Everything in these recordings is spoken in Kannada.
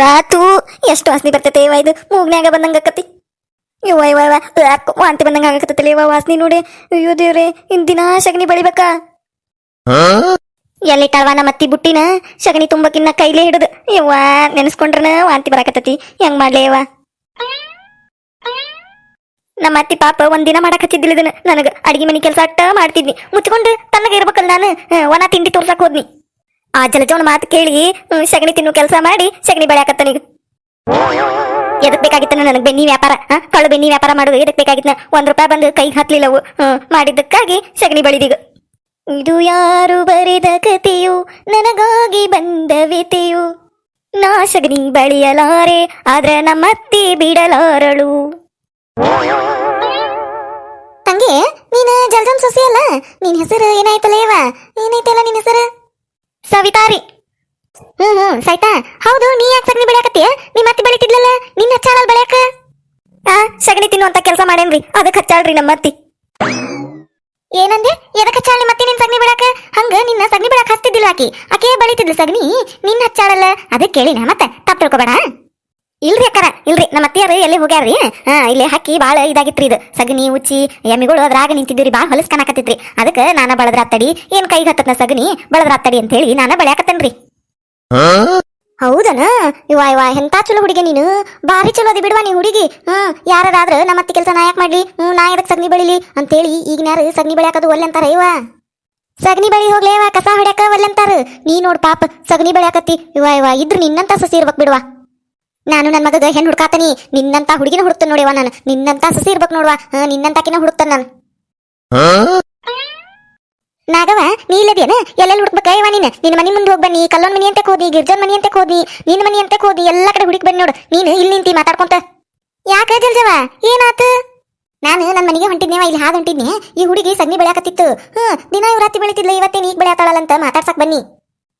ರಾತು ಎಷ್ಟು ವಾಸನೆ ಬರ್ತೈತೆ ಇವ ಇದು? ಮೂಗ್ನ್ಯಾಗ ಬಂದಂಗ ಆಕತಿ. ಇವ ಇವ ಇವ ಯಾಕೋ ವಾಂತಿ ಬಂದಂಗ ಆಗಕತ್ತೈತಿ ಇವ ವಾಸನೆ ನೋಡಿ. ಅಯ್ಯೋ ದೇವ್ರೆ ಇನ್ ದಿನಾ ಸಗಣಿ ಬಳಿಬೇಕಾ ಎಲ್ಲಿ ನಮ್ಮ ಅತ್ತಿ ಬುಟ್ಟಿನ? ಸಗಣಿ ತುಂಬಕಿನ್ನ ಕೈಲೇ ಹಿಡದು. ಯವ್ವ ನೆನೆಸ್ಕೊಂಡ್ರನ ವಾಂತಿ ಬರಾಕತ್ತತಿ. ಹೆಂಗ್ ಮಾಡ್ಲೇ ಯವ ನಮ್ಮ ಅತ್ತಿ ಪಾಪ ಒಂದಿನ ಮಾಡಕತ್ತಿದ್ದಿಲ್ಲ ಇದನ್ನ. ನನಗ ಅಡಿಗೆ ಮನೆ ಕೆಲಸ ಅಟ್ಟ ಮಾಡ್ತಿದ್ನಿ. ಮುಚ್ಕೊಂಡು ತನ್ನಗ ಇರ್ಬೇಕಲ್ಲ ನಾನು. ಒಣ ತಿಂಡಿ ತೋರ್ಸಕ್ ಹೋದ್ನಿ. ಆ ಜಲಜವನ ಮಾತು ಕೇಳಿ ಸಗಣಿ ತಿನ್ನು ಕೆಲಸ ಮಾಡಿ ಸಗಣಿ ಬೆಳೆಯಾಕತ್ತನೀಗ ಎದಕ್ ಬೇಕಾಗಿತ್ತ ನನಗೆ ಬೆನ್ನಿ ವ್ಯಾಪಾರ ಕಳು ಬೆನ್ನಿ ವ್ಯಾಪಾರ ಮಾಡೋದು ಎದಕ್ ಬೇಕಾಗಿತ್ತ ಒಂದ್ ರೂಪಾಯಿ ಬಂದು ಕೈಗೆ ಹತ್ಲಿಲ್ಲವು ಮಾಡಿದ್ದಕ್ಕಾಗಿ ಸಗಣಿ ಬಳಿದೀಗ. ಇದು ಯಾರು ಬರೆದ ಕತೆಯು ನನಗಾಗಿ ಬಂದ ವ್ಯತೆಯು ನಾ ಸಗಣಿ ಬಳಿಯಲಾರೆ, ಆದ್ರ ನಮ್ಮತ್ತಿ ಬಿಡಲಾರಳು. ತಂಗಿ ನೀನ ಜಲ್ಜಮ್ ಸೊಸಿಯಲ್ಲ ನಿನ್ ಹೆಸರು ಏನಾಯ್ತಲೇವ ಏನೈತಲ್ಲ ನಿನ್ ಹೆಸರು? ಸವಿತಾರಿ ಹ್ಮ್ ಹ್ಮ್, ಸೈತಾ, ಹೌದು, ನೀ ಯಾಕೆ ಸಗಣಿ ಬೆಳೆಯಕತ್ತೀಯ? ನೀ ಅತ್ತಿ ಬೆಳಿತಿದ್ಲಲ್ಲ? ನಿನ್ನ ಹಚ್ಚಾಳಲ್ ಬೆಳ್ಯಾಕ? ಆ, ಸಗಣಿ ತಿನ್ನುವಂತ ಕೆಲಸ ಮಾಡೇನ್ರಿ. ಅದಕ್ಕೆ ಹಚ್ಚಾಳ್ರಿ ನಮ್ಮ ಅತ್ತಿ. ಏನಂದೆ? ಎದಕ್ಕೆ ಹಚ್ಚಾಳಿ ಮತ್ತೆ ನಿನ್ ಸಗಣಿ ಬೆಳಕ ಹಂಗ ನಿನ್ನ ಸಗಣಿ ಬೆಳಕ ಹತ್ತಿದ್ದಿಲ್ಲ ಆಕಿ? ಆಕೆ ಬೆಳಿತಿದ್ಲು ಸಗಣಿ ನಿನ್ನ ಹಚ್ಚಾಳಲ್ಲ. ಅದಕ್ಕೆ ಕೇಳಿನ ಮತ್ತೆ, ತಪ್ಪು ತಿಳ್ಕೊಬೇಡ. ಇಲ್ರಿ ಅಕ್ಕಾರ ಇಲ್ರಿ. ನಮ್ಮ ಅತ್ತಿಯರು ಎಲ್ಲಿ ಹೋಗ್ಯಾರ್ರಿ? ಹಾ ಇಲ್ಲಿ ಹಾಕಿ ಬಾಳ ಇದಾಗಿತ್ರಿ ಇದು. ಸಗಣಿ ಉಚ್ಚಿ ಎಮ್ಮಿಗಳು ಅದ್ರಾಗ ನಿಂತಿದ್ರಿ ಬಾಳ ಹೊಲಸ್ ಕಾಣಕತ್ತಿತ್ರಿ. ಅದಕ್ಕೆ ನಾನ ಬಳದ್ರಾತ್ತಡಿ ಏನು ಕೈಗೆ ಹತ್ತತ್ನ ಸಗಣಿ ಬಳದ್ರಾತ್ತಡಿ ಅಂತ ಹೇಳಿ ನಾನ ಬೆಳ್ಯಾಕತ್ತೇನ್ರಿ. ಹೌದನ? ಇವ ಇವ ಎಂತ ಚಲೋ ಹುಡುಗಿ ನೀನು? ಬಾರಿ ಚಲೋ ಅದಿ ಬಿಡುವ ನೀ ಹುಡುಗಿ. ಹ್ಮ್ ಯಾರಾದ್ರ ನಮ್ಮ ಅತ್ತಿ ಕೆಲಸ ನಾ ಯಾಕೆ ಮಾಡ್ಲಿ? ಹ್ಮ್ ನಾ ಎದಕ್ ಸಗಣಿ ಬೆಳಿಲಿ? ಅಂತೇಳಿ ಈಗಿನ ಯಾರು ಸಗ್ನಿ ಬೆಳ್ಯಾಕದು ಒಲ್ಲೆ ಅಂತಾರ ಇವ ಸಗಣಿ ಬೆಳಿ ಹೋಗ್ಲೇವ ಕಸ ಹೊಡ್ಯಾಕ ಒಲ್ಲೆ ಅಂತಾರ. ನೀ ನೋಡ್ ಪಾಪ ಸಗಣಿ ಬೆಳ್ಯಾಕತ್ತಿ. ಇವ ಇವ ಇದ್ರ ನಿನ್ನಂತ ಸಸಿ ಇರ್ಬೇಕು ಬಿಡುವ. ನಾನು ನನ್ನ ಮಗಗ ಹೆಣ್ಣು ಹುಡ್ಕಾತನಿ ನಿನ್ನಂತ ಹುಡುಗಿನ ಹುಡುಕ್ತಾನ ನೋಡಿವ ನಾನು. ನಿನ್ನಂತ ಸಸಿ ಇರ್ಬೇಕು ನೋಡುವ ನಿನ್ನಂತಾಕಿನ ಹುಡುಕ್ತಾನ ನಾನು. ನಾಗವ ನೀ ಇಲ್ಲದೇನ ಎಲ್ಲೆಲ್ಲಿ ಹುಡುಕ್ಬೇಕ ಇವ ನೀನು? ನಿನ್ನ ಮನೆ ಮುಂದೆ ಹೋಗಿ ಬನ್ನಿ ಕಲ್ಲೊಂದ್ ಮನಿ ಅಂತ ಹೋದಿ ಗಿರ್ಜನ್ ಮನಿ ಅಂತ ಹೋದಿ ನಿನ್ನ ಮನಿ ಅಂತ ಹೋದಿ ಎಲ್ಲ ಕಡೆ ಹುಡುಕಿ ಬನ್ನಿ ನೋಡು. ನೀನು ಇಲ್ಲಿ ನಿಂತಿ ಮಾತಾಡ್ಕೊಂತ. ಯಾಕ ಜಲ್ಜವ ಏನಾತು? ನಾನು ನನ್ನ ಮನೆಗೆ ಹೊಂಟಿದ್ನೇವ ಇಲ್ಲಿ ಹಾದು ಹೊಂಟಿದ್ನಿ. ಈ ಹುಡುಗಿ ಸಗ್ನಿ ಬೆಳ್ಯಾಕತ್ತಿತ್ತು. ಹ್ಮ್ ದಿನ ಇವ್ರಾತಿ ಬೆಳಿತಿದ್ಲ ಇವತ್ತೇನು ಈಗ ಅಂತ ಮಾತಾಡ್ಸಕ್ ಬನ್ನಿ.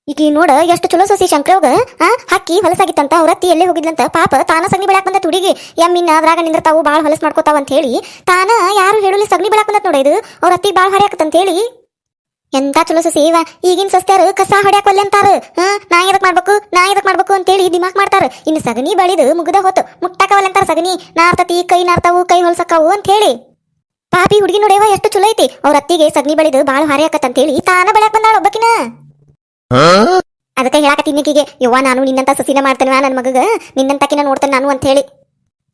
ಈಗ ನೋಡ ಎಷ್ಟು ಚಲೋ ಸೊಸಿ ಶಂಕ್ರವ್ಗ, ಆ? ಹಕ್ಕಿ ಹೊಲಸಾಗಿತ್ತಂತ ಅವ್ರತ್ತಿ ಎಲ್ಲೇ ಹೋಗಿದ್ಲಂತ ಪಾಪ ತಾನ ಸಗಣಿ ಬೆಳಕ್ ಬಂದ ಹುಡುಗಿ. ಎಮ್ಮಿನ ಅದ್ರಾಗ ನಿಂದಿರ್ತಾವು ಬಾಳ ಹೊಲಸ್ ಮಾಡ್ಕೋತಾವ ಅಂತ ಹೇಳಿ ತಾನ ಯಾರು ಹೇಳಲಿ ಸಗಣಿ ಬೆಳಕ್ ಬಂದತ್ ನೋಡ ಇದು? ಅವ್ರ ಅತ್ತಿ ಬಾಳ ಹರಿಯಾಕತ್ತಂತ ಹೇಳಿ ಎಂತ ಚಲೋ ಸಸಿ ಇವ? ಈಗಿನ ಸಸ್ತ್ಯಾರು ಕಸ ಹೊಡ್ಯಾಕ ಅಂತಾರ ಹಾ ನಾ ಎದಕ್ ಮಾಡ್ಬೇಕು? ನಾ ಎದಕ್ ಮಾಡ್ಬೇಕು ಅಂತೇಳಿ ದಿಮಾಕ್ ಮಾಡ್ತಾರ. ಇನ್ನು ಸಗಣಿ ಬಳಿದು ಮುಗ್ದ ಹೊತ್ತು ಅಂತಾರ ಸಗಣಿ ನಾರ್ತತಿ, ಕೈ ನಾರ್ತಾವು, ಕೈ ಹೊಲ್ಸಕ್ಕಾವು ಅಂತ ಹೇಳಿ ಪಾಪಿ ಹುಡುಗಿ ನೋಡೇವ ಎಷ್ಟು ಚಲೋ ಐತಿ. ಅವ್ರ ಅತ್ತಿಗೆ ಸಗಣಿ ಬಳಿದು ಬಾಳ ಹಾರಿ ಅಂತ ಹೇಳಿ ತಾನ ಬೆಳಕ್ ಬಂದಾಳ ಒಬ್ಬಕಿನ. ಅದಕ್ಕೆ ಹೇಳಾಕತ್ತಿನಿಕಿಗೆ ಯವ್ವ, ನಾನು ನಿನ್ನಂತ ಸಸಿನ ಮಾಡ್ತೇನೆ ನನ್ನ ಮಗಗ? ನಿನ್ನಂತಕಿನ ನೋಡ್ತೇನೆ ನಾನು ಅಂತ ಹೇಳಿ.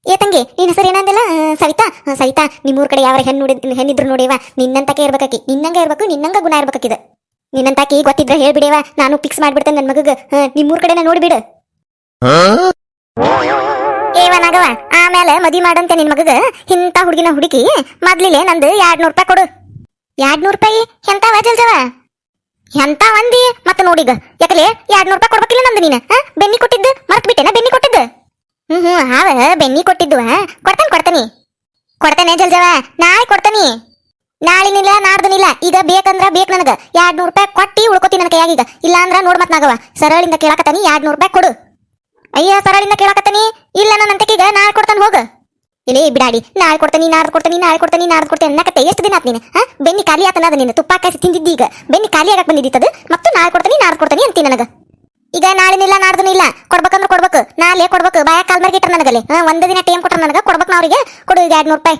ಏ ತಂಗಿ ನಿನ್ನ ಹೆಸರು ಏನಂದಿಲ್ಲ? ಸವಿತಾ? ಸವಿತಾ, ನಿಮ್ಮೂರ್ ಕಡೆ ಯಾವ ಹೆಣ್ಣು ನೋಡಿ ಹೆಣ್ಣಿದ್ರು ನೋಡಿವ ನಿನ್ನಂತಕ್ಕೆ ಇರ್ಬೇಕಾಕಿ. ನಿನ್ನಂಗೆ ಇರ್ಬೇಕು, ನಿನ್ನಂಗ ಗುಣ ಇರ್ಬೇಕಾಕಿದ ನಿನ್ನಂತಾಕಿ ಗೊತ್ತಿದ್ರೆ ಹೇಳ್ಬಿಡೇವ ನಾನು ಫಿಕ್ಸ್ ಮಾಡ್ಬಿಡ್ತೇನೆ ನನ್ನ ಮಗಗ. ನಿಮ್ಮೂರ ಕಡೆನ ನೋಡ್ಬಿಡು. ಏವ ನಗವ ಆಮೇಲೆ ಮದಿ ಮಾಡಂತೆ ನಿನ್ ಮಗಗ. ಇಂಥ ಹುಡುಗಿನ ಹುಡುಕಿ ಮೊದ್ಲಿಲೆ ನಂದು ಎರಡ್ ನೂರ್ ರೂಪಾಯಿ ಕೊಡು. ಎರಡ್ ನೂರ್ ರೂಪಾಯಿ? ಎಂತ ಜಲ್ಜವ? ಎಂತ ಒಂದಿ? ಮತ್ತೆ ನೋಡಿಗ ಯಾಕಲೆ? ಎರಡ್ ರೂಪಾಯಿ ಕೊಡ್ಬೇಕಿಲ್ಲ ನಂದು ನೀನು? ಬೆನ್ನಿ ಕೊಟ್ಟಿದ್ದು? ಮರ್ತ್ ಬಿಟ್ಟೆನ ಬೆನ್ನಿ ಕೊಟ್ಟಿದ್ದು? ಹ್ಮ್ ಹ್ಮ್, ಹಾವ. ಬೆನ್ನಿ ಕೊಟ್ಟಿದ್ದು ಕೊಡ್ತೇನೆ, ಕೊಡ್ತಾನೆ. ಕೊಡ್ತಾನಿ, ಜಲ್ಜವ. ನಾಳೆ ಕೊಡ್ತೇನಿ. ನಾಳಿನಿಲ್ಲ ನಾಡ್ದನಿಲ್ಲ ಈಗ ಬೇಕಂದ್ರ ಬೇಕು ನನಗ. ಎರಡ್ ನೂರ್ ರೂಪಾಯಿ ಕೊಟ್ಟಿ ಉಳ್ಕೊತೀನಿ ನನ್ನ ಕೈಯಾಗ ಈಗ ಇಲ್ಲ ಅಂದ್ರ ನೋಡ್ ಮತ್ ನಾಗವ ಸರಳಿಂದ ಕೇಳಾಕತ್ತಾನಿ ಎರಡ್ ನೂರ್ ರೂಪಾಯಿ ಕೊಡು. ಅಯ್ಯ, ಸರಳಿಂದ ಕೇಳಾಕತ್ತಾನಿ. ಇಲ್ಲ, ನನ್ನ ಅಂತಕೀಗ ನಾಳೆ ಕೊಡ್ತಾನೆ ಹೋಗ. ಇಲ್ಲೇ ಬಿಡಾಡಿ, ನಾಳೆ ಕೊಡ್ತೇನೆ ನಾಡ್ದು ಕೊಡ್ತೇನೆ ನಾಳೆ ಕೊಡ್ತೇನೆ ನಾಡ್ದು ಕೊಡ್ತೇನೆ ಅನ್ನಕತ್ತೆ. ಎಷ್ಟು ದಿನ ಆತ್ ನೀನು ಹಾ ಬೆನ್ನಿ ಖಾಲಿ ಆತನ ಅದ ನೀನು ತುಪ್ಪ ಕಾಸಿ ತಿಂದಿದ್ದಿ ಈಗ. ಬೆನ್ನಿ ಖಾಲಿ ಆಗಕ್ಕೆ ಬಂದಿದ್ದಿತ್ತದು, ಮತ್ತು ನಾಳೆ ಕೊಡ್ತೇನೆ ನಾಡ್ದು ಕೊಡ್ತೇನೆ ಅಂತೀನಿ ನನಗೆ. ಈಗ ನಾಳಿನಿಲ್ಲ ನಾಡ್ದು ಇಲ್ಲ. ಕೊಡ್ಬೇಕಂದ್ರೆ ಕೊಡ್ಬೇಕು. ನಾಳೆ ಕೊಡ್ಬೇಕು. ಬಾಯ ಕಾಲ್ ಮರ್ಗೆ ಇಟ್ಟರೆ ನನಗಲ್ಲಿ. ಒಂದ್ ದಿನ ಟೈಮ್ ಕೊಟ್ಟರೆ ನನಗೆ, ಕೊಡ್ಬೇಕು ನಾ ಅವರಿಗೆ. ಕೊಡು ಈಗ ಎರಡು ನೂರು ರೂಪಾಯಿ.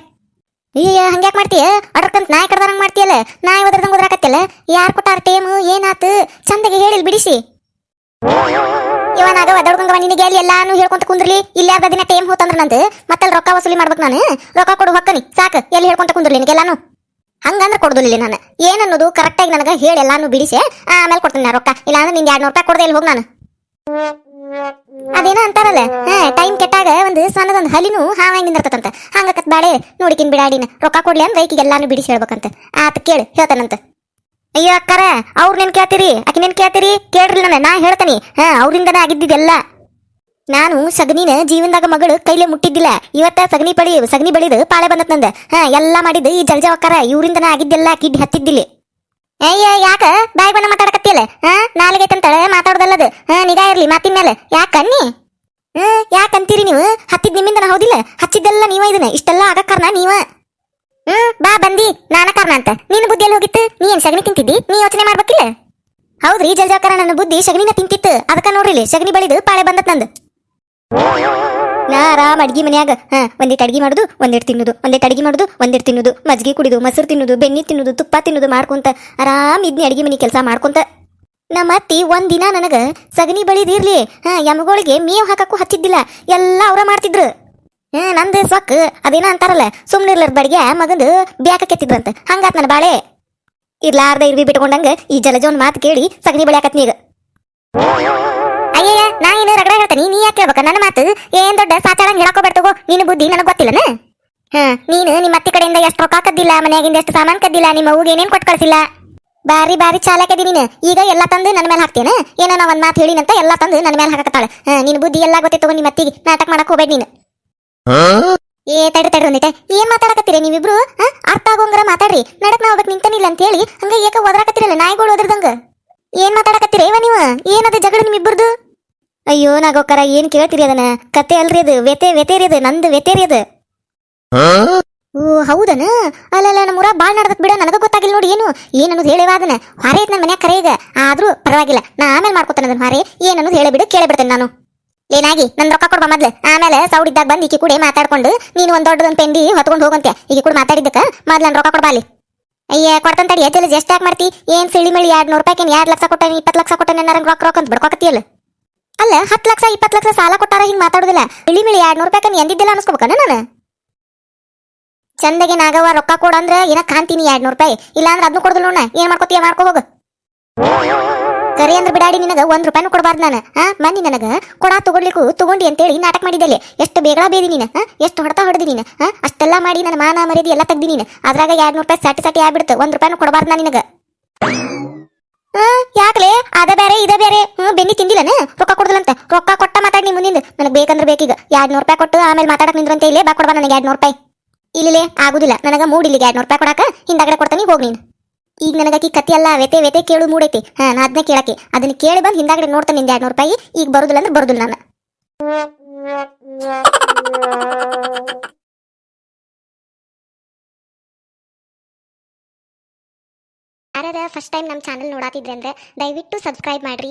ಈಗ ಹಂಗ್ಯಾಕ್ ಮಾಡ್ತೀಯ? ಅಡ್ರಕ್ಕಂತ ನಾಯಿ ಕಡ್ದಂಗೆ ಮಾಡ್ತೀಯಲ್ಲ? ನಾಯಿ ಒದ್ರದಂಗ್ ಒದ್ರಾಕತ್ತಿಯಲ್ಲ ಯಾರ್ ಕೊಟ್ಟಾರ ಟೈಮ್ ಏನಾತು? ಚಂದಗೆ ಹೇಳಿಲ್, ಬಿಡಿಸಿ. ಇವನಾಗ ಒದಡ್ಕೊಂಡವ ನಿನಗೆ ಅಲ್ಲಿ ಎಲ್ಲಾನು ಹೇಳ್ಕೊಂತ ಕುಂದ್ರಲಿ. ಇಲ್ಲಿ ಅರ್ಧ ದಿನ ಟೈಮ್ ಹೋತಂದ್ರ ನಂದು. ಮತ್ತಲ್ಲಿ ರೊಕ್ಕ ವಸೂಲಿ ಮಾಡ್ಬೇಕು ನಾನು. ರೊಕ್ಕ ಕೊಡು ಹೊಕ್ಕನಿ. ಸಾಕು. ಎಲ್ಲಿ ಹೇಳ್ಕೊಂತ ಕುಂದ್ರಲಿ ನಿನಗೆಲ್ಲಾನು ಹಂಗಂದ್ರೆ ಕೊಡ್ದಿಲ್ಲ ನಾನು. ಏನನ್ನೋದು ಕರೆಕ್ಟಾಗಿ ನನಗೆ ಹೇಳಿ ಎಲ್ಲಾನು ಬಿಡಿಸಿ, ಆಮೇಲೆ ಕೊಡ್ತೀನಿ ನಾ ರೊಕ್ಕ. ಇಲ್ಲಾಂದ್ರೆ ನಿಂಗೆ ಎರಡು ನೂರು ರೂಪಾಯಿ ಕೊಡದೆ ಇಲ್ಲಿ ಹೋಗಿ ನಾನು. ಅದೇನೋ ಅಂತಾರಲ್ಲ? ಹಾ ಟೈಮ್ ಕೆಟ್ಟಾಗ ಒಂದು ಸಣ್ಣದೊಂದು ಹಲಿನೂ ಹಾವಾಗಿ ನಿಂದಿರ್ತದಂತ ಹಂಗಕತ್ ಬಾಳೆ, ನೋಡಿಕಿನ್ ಬಿಡಾಡಿನ. ರೊಕ್ಕ ಕೊಡ್ಲಿ ಅಂದ್ರೆ ಎಲ್ಲಾನು ಬಿಡಿಸಿ ಹೇಳ್ಬೇಕಂತ. ಆತ ಕೇಳಿ, ಹೇಳ್ತಾನಂತ. ಅಯ್ಯೋ ಅಕ್ಕಾರ, ಅವ್ರ ನೆನ್ ಕೇಳ್ತೀರಿ? ಅಕಿ ನೆನ್ ಕೇಳ್ತೀರಿ? ಕೇಳ್ರಿ ನನ್ನ ನಾ ಹೇಳ್ತಾನಿ. ಹಾ, ಅವ್ರಿಂದನೇ ಆಗಿದ್ದಿದೆಲ್ಲ. ನಾನು ಸಗಣಿನ ಜೀವನದಾಗ ಮಗಳು ಕೈಲೇ ಮುಟ್ಟಿದ್ದಿಲ್ಲ. ಇವತ್ತ ಸಗಣಿ ಪಡಿ, ಸಗಣಿ ಬೆಳಿದು ಪಾಳೆ ಬಂದತ್ ನಂದ. ಹಾ, ಎಲ್ಲ ಮಾಡಿದ್ದು ಈ ಜಲ್ಜವಕ್ಕಾರ ಇವ್ರಿಂದನೇ ಆಗಿದ್ದೆಲ್ಲ ಕಿಡ್ಡಿ ಹತ್ತಿದ್ದಿಲ್ಲ. ಅಯ್ಯ ಯಾಕ? ಬಾಯ್ ಬಣ್ಣ ಮಾತಾಡಕತ್ತಿಯಲ್ಲ? ಹಾ ನಾಲಿಗೆ ತಂತಳೆ ಮಾತಾಡೋದಲ್ಲದು. ಹಾ, ನಿಗಾ ಇರ್ಲಿ ಮಾತಿನ ಮೇಲೆ ಯಾಕ ಅನ್ನಿ? ಹ್ಮ್ ಯಾಕಂತೀರಿ ನೀವು? ಹತ್ತಿದ್ ನಿಮ್ಮಿಂದ ಹೌದಿಲ್ಲ? ಹಚ್ಚಿದ್ದೆಲ್ಲ ನೀವ ಇದನ್ನ. ಇಷ್ಟೆಲ್ಲ ಆಗಕ್ಕಾರ ನೀವ. ಹ್ಮ್, ಬಾ, ಬಂದಿ. ನಾನ ಕಾರಣ ಅಂತ. ನಿನ್ನ ಬುದ್ಧಿಯಲ್ಲಿ ಹೋಗಿತ್ತು? ನೀ ಏನ್ ಸಗಣಿ ತಿಂತಿದ್ದಿ? ನೀ ಯೋಚನೆ ಮಾಡ್ಬೇಕಿಲ್ಲ? ಹೌದ್ರಿ ಜಲ್ಜಾಕರ ನನ್ನ ಬುದ್ಧಿ ಸಗಣಿನ ತಿಂತಿತ್ತು. ಅದಕ್ಕ ನೋಡ್ರಿಲಿ ಸಗಣಿ ಬಳಿದು ಪಾಳೆ ಬಂದತ್ ನಂದು. ನಾ ಆರಾಮ್ ಅಡ್ಗಿ ಮನ್ಯಾಗ. ಹಾ ಒಂದಿಟ್ಟು ಅಡ್ಗಿ ಮಾಡುದು ಒಂದಿಟ್ಟು ತಿನ್ನುದು. ಒಂದಿಟ್ಟು ಅಡ್ಗಿ ಮಾಡುದು ಒಂದಿಟ್ಟು ತಿನ್ನುದು. ಮಜ್ಗಿ ಕುಡಿದು, ಮೊಸರು ತಿನ್ನುದು, ಬೆಣ್ಣೆ ತಿನ್ನುದು, ತುಪ್ಪ ತಿನ್ನುದು ಮಾಡ್ಕೊಂತ ಆರಾಮ್ ಇದ್ನಿ ಅಡ್ಗಿ ಮನಿ ಕೆಲಸ ಮಾಡ್ಕೊಂತ. ನಮ್ಮ ಅತ್ತಿ ಒಂದಿನ ದಿನ ನನಗ ಸಗಣಿ ಬಳಿದಿರ್ಲಿ. ಹಾ, ಯಮಗಳಿಗೆ ಮೇವ್ ಹಾಕಕ್ಕೂ ಹಚ್ಚಿದ್ದಿಲ್ಲ. ಎಲ್ಲಾ ಅವ್ರ ಮಾಡ್ತಿದ್ರು. ಹಾ ನಂದು ಸೊಕ್ಕ ಅದೇನ ಅಂತಾರಲ್ಲ ಸುಮ್ನಿರ್ಲರ್ ಬಡಿಗೆ, ಮಗಂದು ಬ್ಯಾಕ ಕೆತ್ತಿದ್ರಂತ. ಹಂಗಾತ್ ನನ್ನ ಬಾಳೆ. ಇರ್ಲಾರ್ದ ಇರ್ವಿ ಬಿಟ್ಕೊಂಡಂಗ ಈ ಜಲಜವನ್ ಮಾತು ಕೇಳಿ ಸಗಣಿ ಬಳಿಯಾಕತ್ನಿ ಈಗ. ಅಯ್ಯಯ್ಯ, ನಾ ಏನು ರಗಡ ಹೇಳ್ತೀನಿ? ನೀ ಯಾಕೆ ಹೇಳ್ಬೇಕ? ನನ್ನ ಮಾತು ಏನ್ ದೊಡ್ಡ ಸಾಚಾರಂಗ್ ಹೇಳಕೋಬೇಡ ತಗೋ. ನಿನ್ನ ಬುದ್ಧಿ ನನಗೆ ಗೊತ್ತಿಲ್ಲನ? ಹಾ, ನೀನು ನಿಮ್ಮ ಅತ್ತಿ ಕಡೆಯಿಂದ ಎಷ್ಟು ರೊಕ್ಕ ಕದ್ದಿಲ್ಲ, ಮನ್ಯಾಗಿಂದ ಎಷ್ಟು ಸಾಮಾನು ಕದ್ದಿಲ್ಲ, ನಿಮ್ಮ ಅವ್ಗೆ ಏನೇನ್ ಕೊಟ್ಟು ಕಳಿಸಿಲ್ಲ? ಬಾರಿ ಬಾರಿ ಚಾಲಕದಿ ನೀನು. ಈಗ ಎಲ್ಲ ತಂದು ನನ್ನ ಮೇಲೆ ಹಾಕ್ತೇನೆ? ಏನೋ ಒಂದ್ ಮಾತು ಹೇಳಿನಂತ ಎಲ್ಲ ತಂದು ನನ್ನ ಮೇಲೆ ಹಾಕತ್ತಾಳೆ ನಿನ್ನ ಬುದ್ಧಿ ಎಲ್ಲ ಗೊತ್ತೇ ತಗೋ ನಿಮ್ಮ ಅತ್ತಿಗೆ. ನಾಟಕ ಮಾಡಕ್ ಹೋಗ್ಬೇಡ ನೀನು. ಏ ತಡ್ರಿ ತಡ್ರಿ ಒಂದಿಟ ಏನ್ ಮಾತಾಡಕತ್ತೀರಿ ನೀವಿಬ್ರು? ಅರ್ಥ ಆಗೋಂಗ್ರ ಮಾತಾಡ್ರಿ. ನಡಕ್ ನಾ ಒಬ್ಬಕ್ ನಿಂತನಿಲ್ಲ ಅಂತ ಹೇಳಿ ಹಂಗ ಏಕ ಒದರಾಕತ್ತಿರಲ್ಲ ನಾಯಿಗಳು ಒದರ್ದಂಗ? ಏನ್ ಮಾತಾಡಕತ್ತೀರಿ ಇವ ನೀವು? ಏನದ ಜಗಳ ನಿಮ್ಮಿಬ್ಬರದು ಅಯ್ಯೋ ನಾಗೋಕರ ಏನ್ ಕೇಳ್ತೀರಿ ಅದನ್ನ? ಕತೆ ಅಲ್ರಿ ಅದು. ವ್ಯತೆ ವ್ಯತೇರಿ ಅದು. ನಂದು ವ್ಯತೇರಿ ಅದು. ಓ ಹೌದನ? ಅಲ್ಲಲ್ಲ ನಮ್ಮ ಊರ ಬಾಳ್ ನಡ್ದತ್ ಬಿಡ. ನನಗ ಗೊತ್ತಾಗಿಲ್ಲ ನೋಡಿ ಏನು? ಏನ್ ಅನ್ನೋದು ಹೇಳೇವ ಅದನ್ನ? ಹೊರೆ ಐತ್ ನನ್ನ ಮನ್ಯಾಗ ಕರೆ ಈಗ. ಆದ್ರೂ ಪರವಾಗಿಲ್ಲ. ನಾ ಆಮೇಲೆ ಮಾಡ್ಕೊತಾನೆ ಅದನ್ನ ಹೊರೆ. ಏನ್ ಅನ್ನೋದು ಹೇಳಬಿಡು ಕೇಳಬಿಡ್ತೇನೆ ನಾನು. ಏನಾಗಿ ನನ್ ರೊಕ್ಕ ಕೊಡ್ಬಾ ಮೊದ್ಲು. ಆಮೇಲೆ ಸೌಡಿದ್ದಾಗ ಬಂದು ಈಕಿ ಕೂಡ ಮಾತಾಡ್ಕೊಂಡು, ನೀನು ಒಂದ್ ದೊಡ್ಡದೊಂದ್ ಪೆಂಡಿ ಹೊತ್ಕೊಂಡು ಹೋಗಂತೆ ಈಗ ಕೂಡ ಮಾತಾಡಿದ್ದಕ್ಕ, ಮೊದ್ಲು ನನ್ ರೊಕ್ಕ ಕೊಡ್ಬಾ ಅಲ್ಲಿ. ಅಯ್ಯ, ಕೊಡ್ತಂತ ತಡಿ ಎತ್ತಲ್ಲ ಎಷ್ಟು ಮಾಡ್ತಿ? ಏನ್ ಸಿಳಿ ಮಿಳಿ ಎರಡ್ ನೂರು ರೂಪಾಯಿ ಎರಡ್ ಲಕ್ಷ ಕೊಟ್ಟಾನೆ ಇಪ್ಪತ್ತು ಲಕ್ಷ ಕೊಟ್ಟಾನೆ ನನ್ನ ರೊಕ್ಕ ರೊಕ್ಕ ಅಂತ ಬಿಡ್ಕೊಕತ್ತಿಯಲ್ಲ ಅಲ್ಲ? ಹತ್ತು ಲಕ್ಷ, ಇಪ್ಪತ್ತು ಲಕ್ಷ ಸಾಲ ಕೊಟ್ಟಾರ ಹಿಂಗೆ ಮಾತಾಡೋದಿಲ್ಲ. ಇಳಿ ಮಿಳಿ ಎರಡ್ ನೂರು ರೂಪಾಯಿ ಎಂದಿದ್ದಿಲ್ಲ ಅನ್ಸ್ಕೋಬೇಕನ ನಾನು? ಚಂದಗೆ ನಾಗವ ರೊಕ್ಕ ಕೊಡಂದ್ರೆ ಏನ ಕಾಂತೀನಿ ಎರಡ್ ನೂರು ರೂಪಾಯಿ. ಇಲ್ಲ ಅಂದ್ರೆ ಅದನ್ನು ಕೊಡೋದಿಲ್ಲ ನೋಡ ಏನ್ ಮಾಡ್ಕೋತೀಯ, ಮಾಡ್ಕೋ ಹೋಗು. ಕರಿ ಅಂದ್ರೆ ಬಿಡಾಡಿ ನಿನಗ ಒಂದ್ ರೂಪಾಯಿನೂ ಕೊಡಬಾರ್ದು ನಾನು. ಹಾ, ಮನ್ನಿ ನನಗ ಕೊಡ ತಗೊಳ್ಲಿಕ್ಕೂ ತಗೊಂಡಿ ಅಂತೇಳಿ ನಾಟಕ ಮಾಡಿದಲ್ಲಿ ಎಷ್ಟು ಬೇಗ ಬೇದಿ ನೀನು, ಹಾ, ಎಷ್ಟು ಹೊಡ್ತಾ ಹೊಡೆದಿ ನೀನು, ಹಾ, ಅಷ್ಟೆಲ್ಲ ಮಾಡಿ ನನ್ನ ಮಾನ ಮರ್ಯಾದೆ ಎಲ್ಲ ತೆಗ್ದಿ ನೀನು. ಅದ್ರಾಗ ಎರಡ್ ನೂರು ರೂಪಾಯಿ ಸಾಟಿ ಸಾಟಿ ಆಗ್ಬಿಡ್ತು, ಒಂದ್ ರೂಪಾಯಿನೂ ಕೊಡಬಾರ್ದು ನಾನು ನಿನಗೆ. ಯಾಕ್ಲೆ? ಅದ ಬೇರೆ, ಇದ ಬೇರೆ. ಹ್ಞೂ ಬೆನ್ನಿ ತಿಂದಿಲ್ಲನ? ರೊಕ್ಕ ಕೊಡುದಿಲ್ಲಂತ? ರೊಕ್ಕ ಕೊಟ್ಟ ಮಾತಾಡಿ ನೀ ನನಗೆ ಬೇಕಂದ್ರೆ ಬೇಕೀಗ. ಎರಡ್ ನೂರು ರೂಪಾಯಿ ಕೊಟ್ಟು ಆಮೇಲೆ ಮಾತಾಡಕ್ಕೆ ನಿಂದ್ರಂತ ಇಲ್ಲೇ, ಬಾ ಕೊಡ್ಬಾ ನನಗೆ ಎರಡ್ ನೂರು ರೂಪಾಯಿ. ಇಲ್ಲೇ ಆಗುದಿಲ್ಲ. ನನಗ ಮೂಡಿಲ್ಲಿಗೆ ಎರಡು ನೂರು ರೂಪಾಯಿ ಕೊಡಾಕ ಹಿಂದಾಗಡೆ ಕೊಡ್ತಾನೆ ಹೋಗ್ ನೀನು. ಈಗ ನನಗಾಕಿ ಕತಿ ಅಲ್ಲ ವೆತೆ ವೆತೆ ಕೇಳು ಮೂಡೈತಿ. ಹಾ, ನಾ ಅದನ್ನ ಕೇಳಕ್ಕೆ. ಅದನ್ನ ಕೇಳಿ ಬಂದು ಹಿಂದಾಗಡೆ ನೋಡ್ತಾನೆ ನಿಂದ ಎರಡ್ ನೂರು ರೂಪಾಯಿ. ಈಗ ಬರುದಿಲ್ಲ ಅಂದ್ರೆ ಬರುದಿಲ್ಲ ನಾನು. ಯಾರ್ಯಾರ ಫಸ್ಟ್ ಟೈಮ್ ನಮ್ಮ ಚಾನಲ್ ನೋಡಾತಿದ್ರೆ ಅಂದ್ರೆ ದಯವಿಟ್ಟು ಸಬ್ಸ್ಕ್ರೈಬ್ ಮಾಡ್ರಿ.